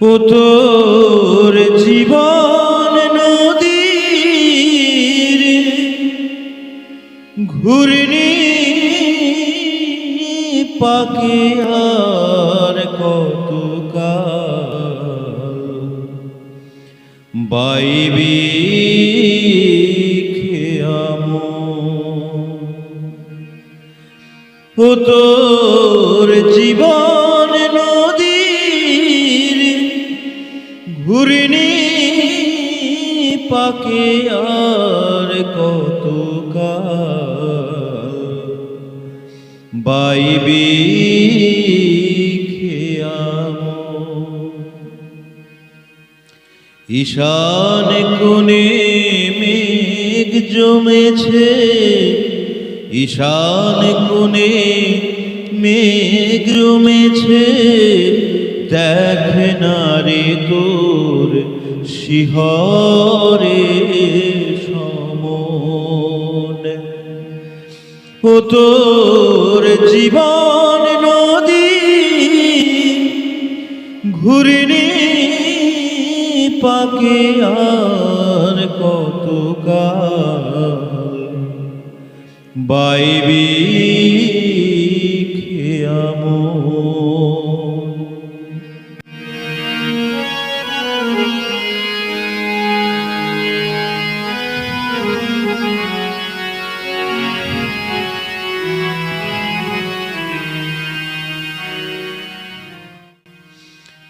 ও তোর জীবন নদীর ঘূর্ণি পাকে আর কত বাইবি খেয়ামো ও তোর জীবন ঘূর্ণি পাকে আর কত বাইবি ঈশান কোণে মেঘ জমেছে। ঈশান কোণে মেঘ জমেছে। দেখ তোর শিহরে সমন। ও তোর জীবন নদী ঘুরনি পাকে আর কত বাইবি খেয়ামো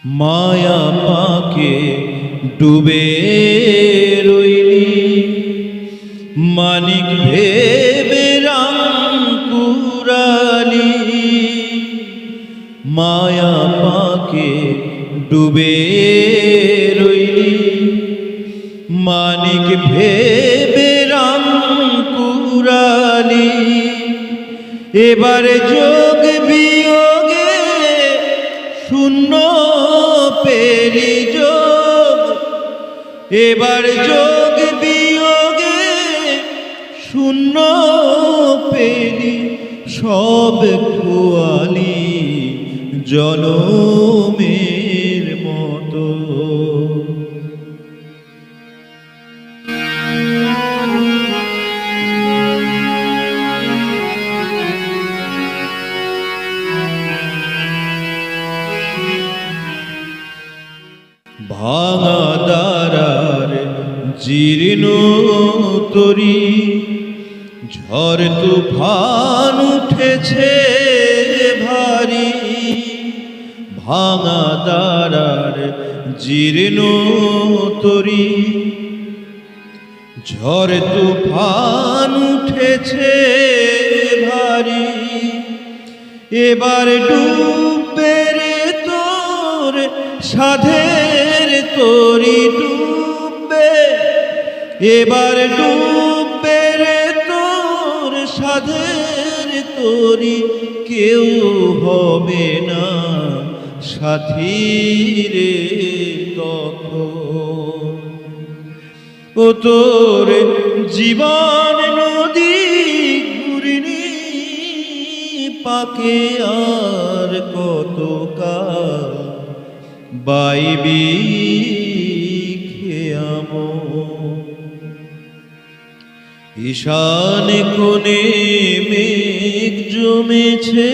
মায়া পাকে ডুবে রইলি। মানিক ভেবে রাম কুরালি মায়া পাকে ডুবে রইলি। মানিক ভেবে রাম কুরালি এবারে যোগ পেরি যোগ এবার যোগ বিয়োগে শূন্য পেরি সব খোয়ালি জনমের ভাঙা দারার জীর্ণ তরি। ঝড় তুফান উঠেছে ভারী। ভাঙা দারার জীর্ণ তরি। ঝড় তুফান উঠেছে ভারী। এবার ডুববে রে তোর সাধের তরি ডুববে, এবার ডুববে রে তোর সাধের তোরি। কেউ হবে না সাথী রে ও তোর জীবন নদী ঘুরিনি, পাকে আর কত কাল বাইবি খেয়ামো ঈশান কোণে মেঘ জমেছে,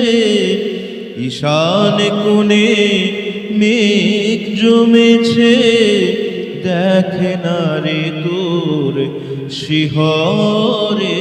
ঈশান কোণে মেঘ জমেছে। দেখ না রে তোর শিহরে